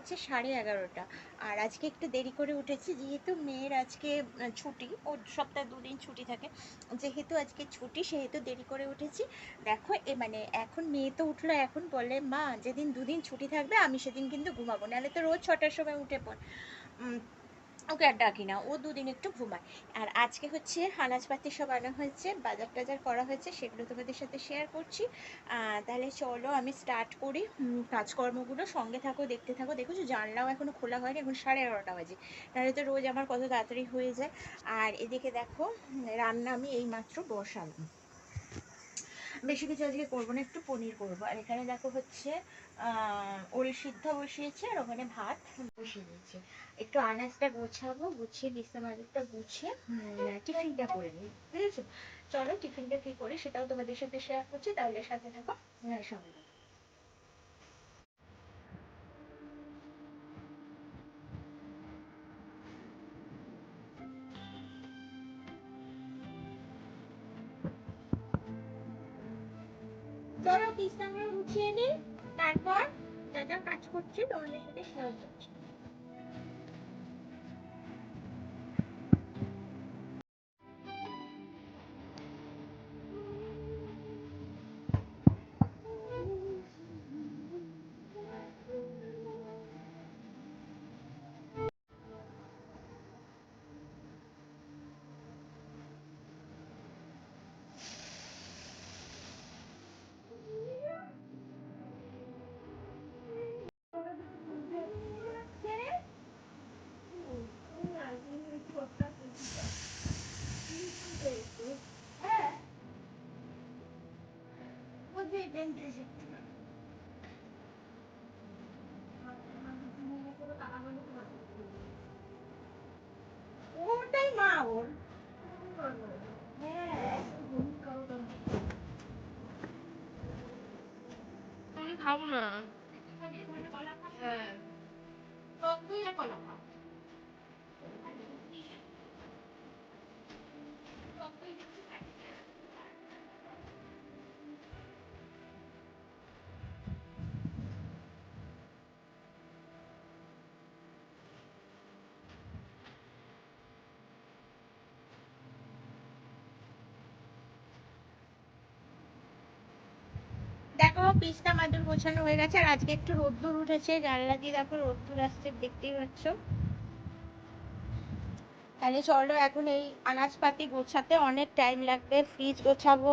হচ্ছে সাড়ে এগারোটা। আর আজকে একটু দেরি করে উঠেছি, যেহেতু মেয়ের আজকে ছুটি ও সপ্তাহে দুদিন ছুটি থাকে। যেহেতু আজকে ছুটি, সেহেতু দেরি করে উঠেছি। দেখো, এ মানে এখন মেয়ে তো উঠল, এখন বলে, মা, যেদিন দুদিন ছুটি থাকবে, আমি সেদিন কিন্তু ঘুমাবো। নাহলে তো রোজ ছটার সময় উঠে পড়। ওকে আর ডাকি না, ও দুদিন একটু ঘুমায়। আর আজকে হচ্ছে আনাজপাতি সব আনা হয়েছে, বাজার টাজার করা হয়েছে, সেগুলো তোমাদের সাথে শেয়ার করছি। তাহলে চলো আমি স্টার্ট করি। কাজকর্মগুলো সঙ্গে থাকো, দেখতে থাকো। দেখেছ জানলাও এখনও খোলা হয়নি, এখন সাড়ে এগারোটা বাজে। নাহলে তো রোজ আমার কত তাড়াতাড়ি হয়ে যায়। আর এদিকে দেখো, রান্না আমি এই মাত্র বসালাম। বেশি কিছু আজকে করব না, একটু পনির করব। আর এখানে দেখো হচ্ছে ওল সিদ্ধ বসিয়েছে আর ওখানে ভাত বসিয়ে দিয়েছে। একটু আনাজটা গোছাবো গুছিয়ে বিছনা মাদুরটা গুছিয়ে টিফিনটা করে নিই। বুঝেছ? চলো টিফিনটা কি করি সেটাও তোমাদের সাথে শেয়ার করছি তাহলে সাথে থাকো। হ্যাঁ, সঙ্গে। চলো বিছনাগুলো গুছিয়ে নিই। তারপর যা যা কাজ করছি তোমাদের সাথে শেয়ার করছি। ওটাই খাব না হ্যাঁ। দেখো পিস্তা মাদুর গোছানো হয়ে গেছে আর আজকে একটু রোদ্দুর উঠেছে জানলা দিয়ে দেখো রোদ্দুর আসছে দেখতেই পাচ্ছ। তাহলে চলো এখন এই আনাজপাতি গোছাতে অনেক টাইম লাগবে ফ্রিজ গোছাবো।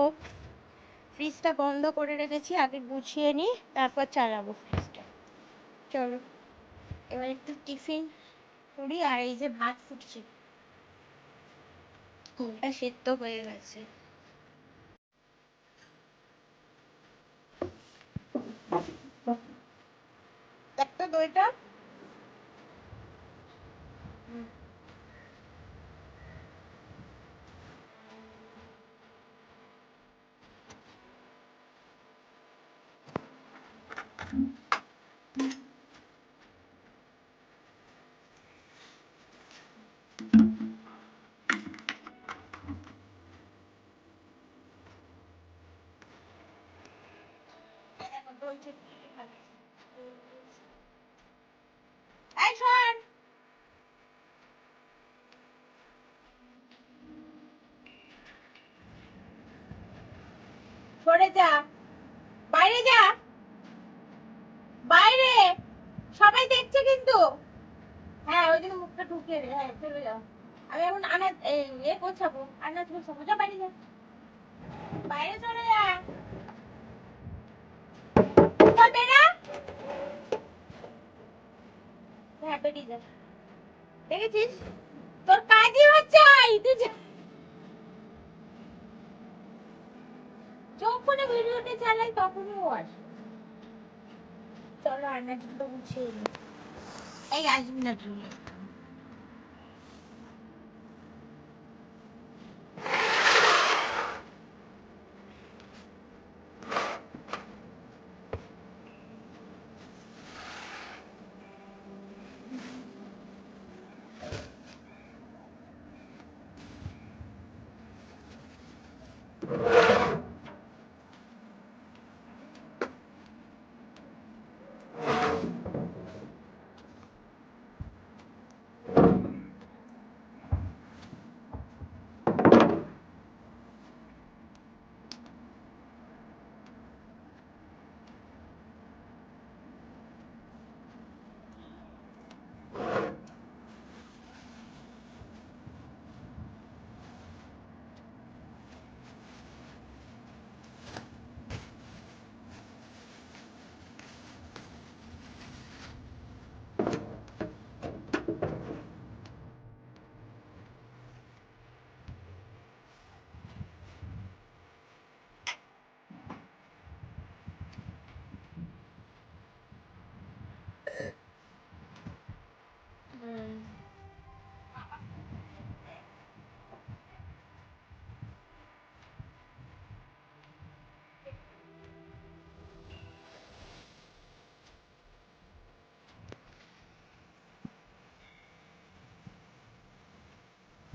ফ্রিজটা বন্ধ করে রেখেছি আগে গুছিয়ে নিই তারপর চালাবো ফ্রিজটা চলো এবার একটু টিফিন করি আর এই যে ভাত ফুটছে। ওটা সেদ্ধ হয়ে গেছে। একটা দইটা এই শোন। সরে যা, বাইরে যা। বাইরে, সবাই দেখছে কিন্তু। হ্যাঁ ওইদিকে মুখটা ঢুকিয়ে দে হ্যাঁ চলে যাও। আমি এখন আনাজ এ গোছাবো আনাজ গোছাবো যা, বাইরে যা। বাইরে চলে যা। চল না? হ্যাঁ দেখেছিস? তোর কাজই হচ্ছে তুই যখন ভিডিওটা চালাই, তখনই ও আসে। চলো আয়নাগুলো গুছিয়ে নিই এই আসবি না তুই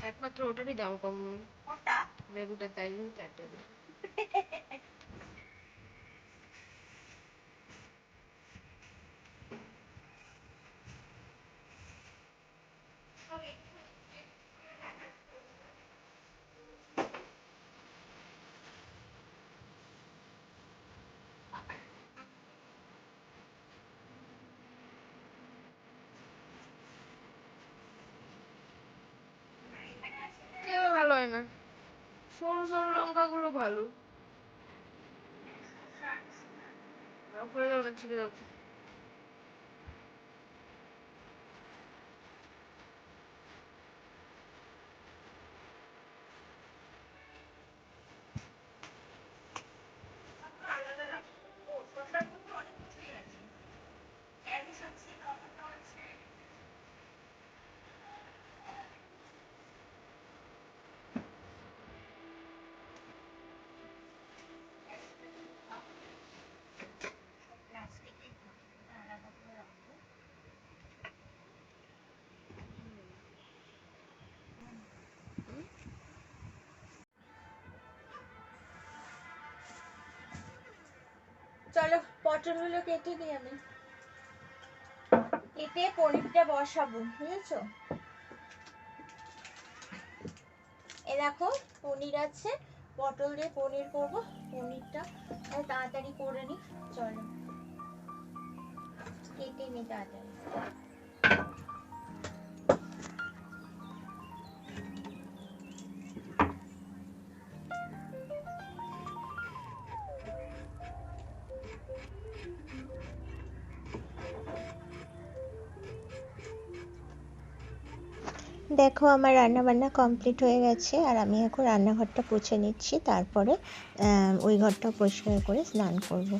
একমাত্র ওটারই দাম কম। লেবুটা তাই জন্য চারটে দিই। এগুলো ভালো হয় না। সরু সরু লঙ্কাগুলো ভালো। পটলগুলো কেটে দিই আমি। কেটে পনিরটা বসাবো, বুঝেছ? এ দেখো, পনির আছে। পটল দিয়ে পনির করব, পনিরটা তাড়াতাড়ি করে নিই চলো। কেটে নি তাড়াতাড়ি। দেখো, আমার রান্না বান্না কমপ্লিট হয়ে গেছে আর আমি এখন রান্নাঘরটা পুছে নিচ্ছি তারপরে ওই ঘরটা পরিষ্কার করে স্নান করব।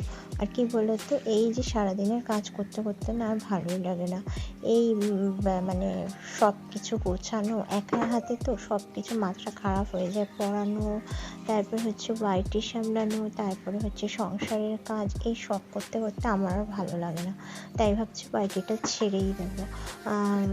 আর কি বলতো, এই যে সারাদিনের কাজ করতে করতে না আর ভালোই লাগে না। এই মানে সব কিছু গোছানো, একা হাতে তো সব কিছু মাত্রা খারাপ হয়ে যায় পড়ানো, তারপর হচ্ছে বাড়িটি সামলানো, তারপরে হচ্ছে সংসারের কাজ, এই সব করতে করতে আমার আর ভালো লাগে না। তাই ভাবছি বাড়িটিটা ছেড়েই দেবো।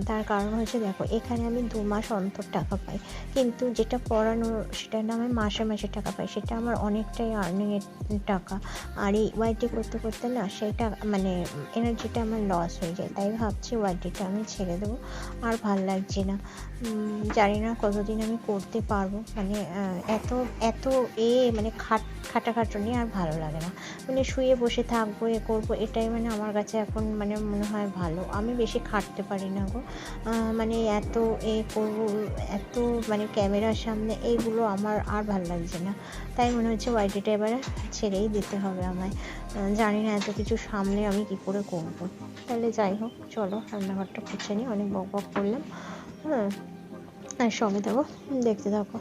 তার কারণ হচ্ছে দেখো, এখানে আমি দু মাস অন্তর টাকা পাই। কিন্তু যেটা পড়ানো সেটা না আমি মাসে মাসে টাকা পাই, সেটা আমার অনেকটাই আর্নিংয়ের টাকা। আর এই ওয়াইটি করতে করতে না সেটা মানে এনার্জিটা আমার লস হয়ে যায়। তাই ভাবছি ওয়াইটিটা আমি ছেড়ে দেবো। আর ভালো লাগছে না। জানি না কতদিন আমি করতে পারব। মানে এত এত এ মানে খাট, খাটাখাটনি আর ভালো লাগে না। মানে শুয়ে বসে থাকব, এ করব, এটাই মানে আমার কাছে এখন মানে মনে হয় ভালো। আমি বেশি খাটতে পারি না গো। মানে এত এ করব, এত মানে ক্যামেরার সামনে এইগুলো আমার আর ভালো লাগছে না। তাই মনে হচ্ছে ওয়াইটিটা এবারে ছেড়েই দিতে হবে আমায়। জানি না এত কিছু সামনে আমি কি করে করব। তাহলে যাই হোক, চলো, রান্নাঘরটা খুঁজে নিই, অনেক বক বক করলাম। হ্যাঁ আর সঙ্গে থাকো দেখতে থাকো।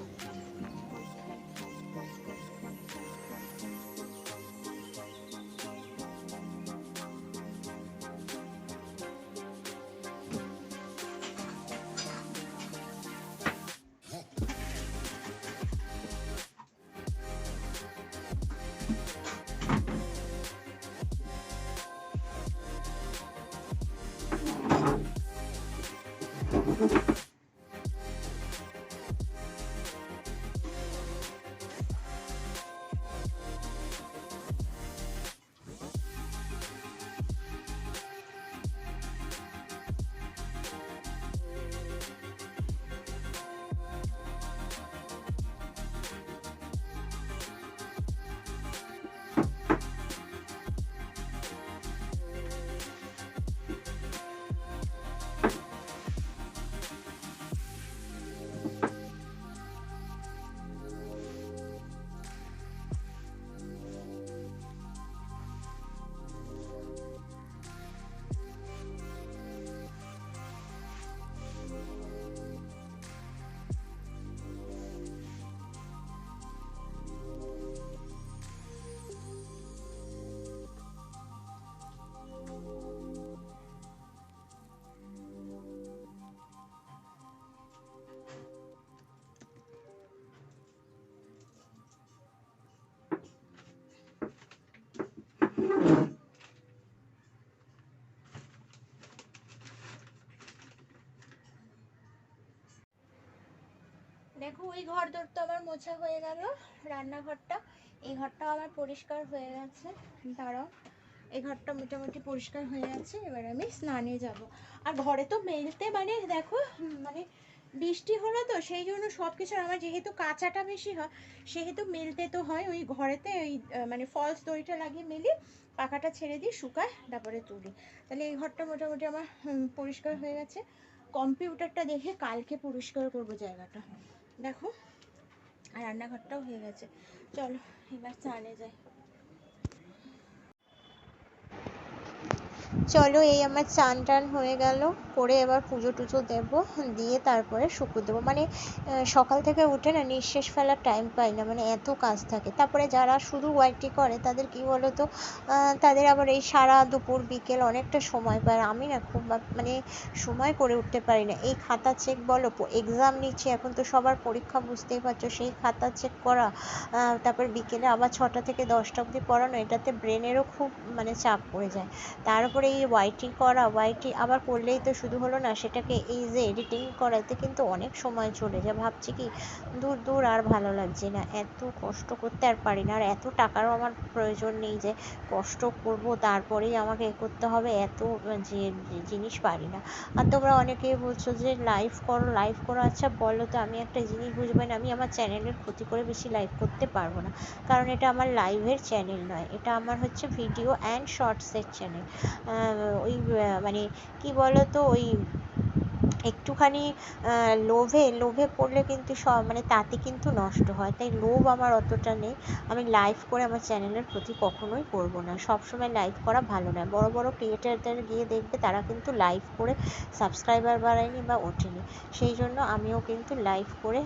দেখো, ওই ঘর দর তো আমার মোছা হয়ে গেল, রান্নাঘরটা। এই ঘরটাও আমার পরিষ্কার হয়ে গেছে। দাঁড়াও, এই ঘরটা মোটামুটি পরিষ্কার হয়ে গেছে, এবার আমি স্নানে যাব। আর ঘরে তো মেলতে মানে দেখো মানে বৃষ্টি হলো তো, সেই জন্য সব কিছু আমার যেহেতু কাঁচাটা বেশি হয়, সেহেতু মেলতে তো হয়, ওই ঘরেতে ওই মানে ফলস দড়িটা লাগিয়ে মেলি, পাখাটা ছেড়ে দিই শুকায়, তারপরে তুলি। তাহলে এই ঘরটা মোটামুটি আমার পরিষ্কার হয়ে গেছে। কম্পিউটারটা দেখে কালকে পরিষ্কার করব জায়গাটা। দেখো আর রান্নাঘরটাও হয়ে গেছে। চলো এবার চালে যাই। চলো এই আমার চান টান হয়ে গেল। করে এবার পুজো টুজো দেব, দিয়ে তারপরে শুকু দেবো। মানে সকাল থেকে উঠে না নিঃশ্বাস ফেলার টাইম পাই না মানে এত কাজ থাকে। তারপরে যারা শুধু ওয়াইটি করে, তাদের কি বলো তো তাদের আবার এই সারা দুপুর, বিকেল অনেকটা সময় পায়। আমি না খুব মানে সময় করে উঠতে পারি না। এই খাতা চেক বলো এক্সাম নিচ্ছি, এখন তো সবার পরীক্ষা বুঝতেই পারছ। সেই খাতা চেক করা তারপর বিকেলে আবার ছটা থেকে দশটা অবধি পড়ানো, এটাতে ব্রেনেরও খুব মানে চাপ পড়ে যায়। তারপরে এই ওয়াইটি করা ওয়াইটি আবার করলেই তো শুধু হলো না, সেটাকে এই যে এডিটিং করাতে কিন্তু অনেক সময় চলে যায়। ভাবছি কি, দূর দূর আর ভালো লাগছে না। এত কষ্ট করতে আর পারি না, আর এত টাকারও আমার প্রয়োজন নেই যে কষ্ট করব, তারপরেই আমাকে এ করতে হবে, এত যে জিনিস পারি না। আর তোমরা অনেকেই বলছো যে লাইভ করো লাইভ করো আচ্ছা বলো তো, আমি একটা জিনিস বুঝবে না, আমি আমার চ্যানেলের ক্ষতি করে বেশি লাইভ করতে পারব না। কারণ এটা আমার লাইভের চ্যানেল নয়, এটা আমার হচ্ছে ভিডিও অ্যান্ড শর্টসের চ্যানেল ওই মানে কি বলো তো ওই একটুখানি লোভে লোভে পড়লে কিন্তু সব মানে তাতে কিন্তু নষ্ট হয়। তাই লোভ আমার অতটা নেই। আমি লাইভ করে আমার চ্যানেলের ক্ষতি কখনোই করব না। সবসময় লাইভ করা ভালো নয়। বড় বড় ক্রিয়েটারদের গিয়ে দেখবে তারা কিন্তু লাইভ করে সাবস্ক্রাইবার বাড়ায়নি বা ওঠেনি। সেই জন্য আমিও কিন্তু লাইভ করে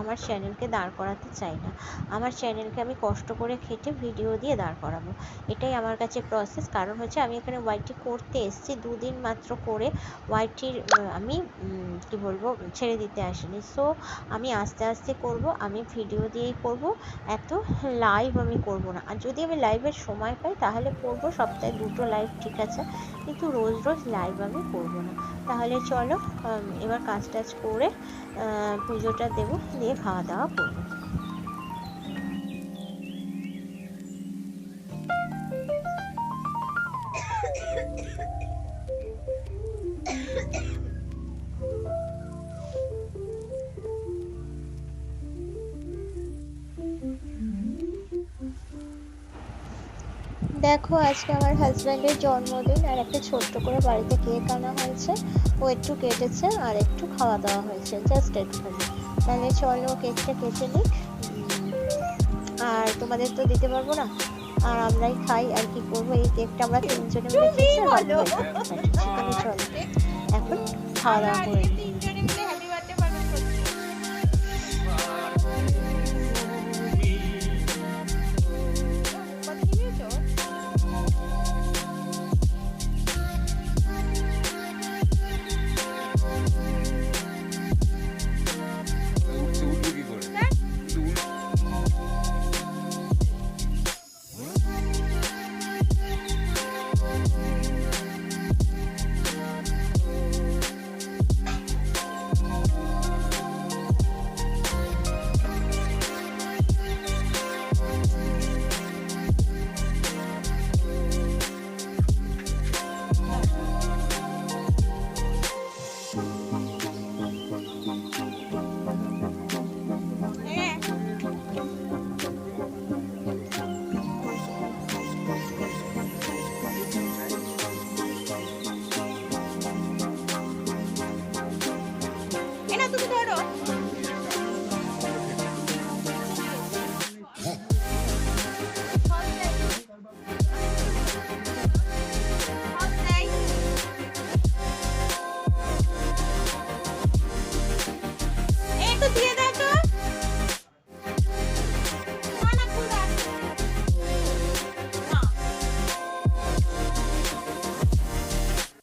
আমার চ্যানেলকে দাঁড় করাতে চাই না। আমার চ্যানেলকে আমি কষ্ট করে খেটে ভিডিও দিয়ে দাঁড় করাবো। এটাই আমার কাছে প্রসেস কারণ হচ্ছে আমি এখানে ওয়াইটি করতে এসেছি। দুদিন মাত্র করে ওয়াইটির আমি কি বলব, ছেড়ে দিতে আসিনি। সো আমি আস্তে আস্তে করব, আমি ভিডিও দিয়েই করব। এত লাইভ আমি করব না। আর যদি আমি লাইভের সময় পাই, তাহলে করব সপ্তাহে দুটো লাইভ ঠিক আছে? কিন্তু রোজ রোজ লাইভ আমি করব না। তাহলে চলো এবার কাজ টাজ করে পুজোটা দেবো, দিয়ে খাওয়া দাওয়া করব। দেখো, আজকে আমার হাজব্যান্ডের জন্মদিন আর একটা ছোট্ট করে বাড়িতে কেক আনা হয়েছে। ও একটু কেটেছে আর একটু খাওয়া দাওয়া হয়েছে জাস্ট একটুখানি তাহলে চলো কেকটা কেটে নিই। আর তোমাদের তো দিতে পারব না। আর আমরাই খাই, আর কি করব? এই কেকটা আমরা তিনজনে মিলে খেয়েছি এখন খাওয়া দাওয়া করে